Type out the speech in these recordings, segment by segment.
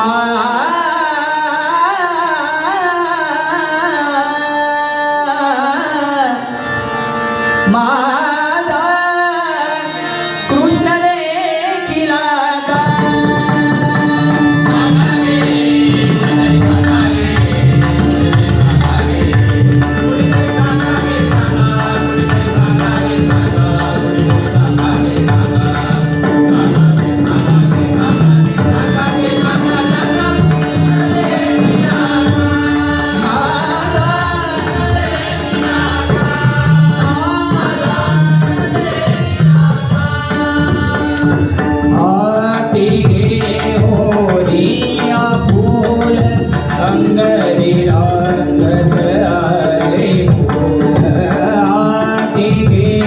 மா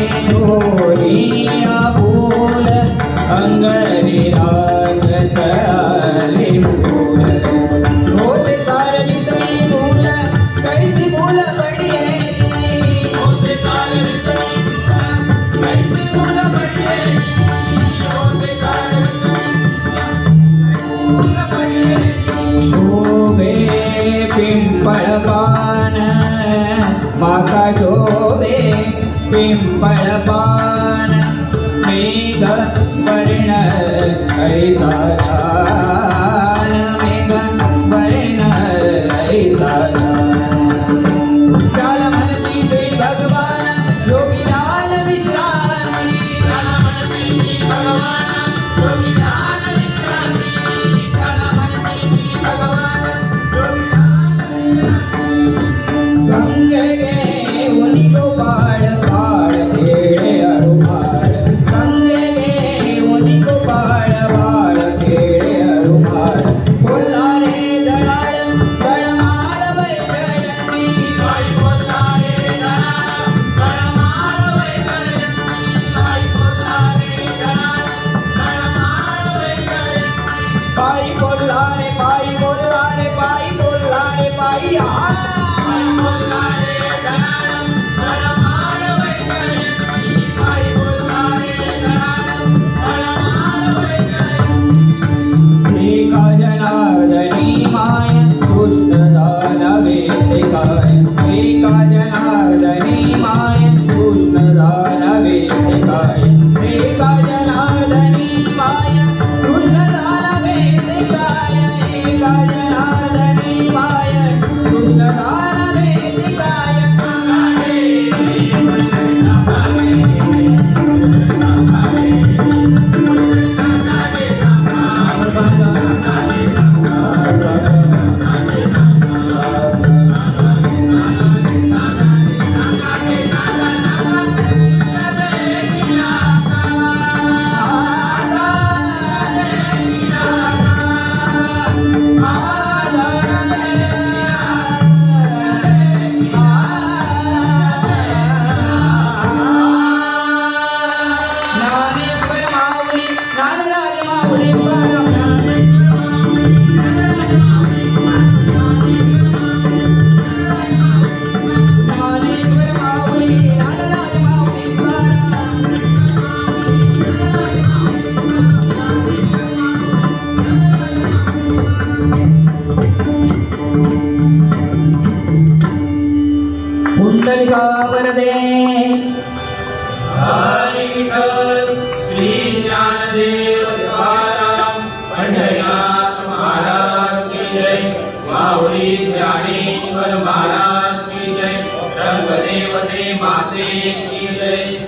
घे होरिया फूल अंगरी रंगत आले फूल। होते सारे जितनी फूल कैसी फूल बड़ी होते सारे जितनी कैसी फूल बड़ी शोभे पिंपळ पान माता शोभे पिंपळपान मेघ वर्ण ऐसा मेघ वर्ण ऐसा काल म्हणती श्री भगवान योगी लाल विश्रांती काल म्हणती श्री भगवान योगी वरदे श्री ज्ञानदेव तुकाराम पंढरीनाथ महाराज की जय। माऊली ज्ञानेश्वर महाराज की जय। रंगदेवते माते की जय।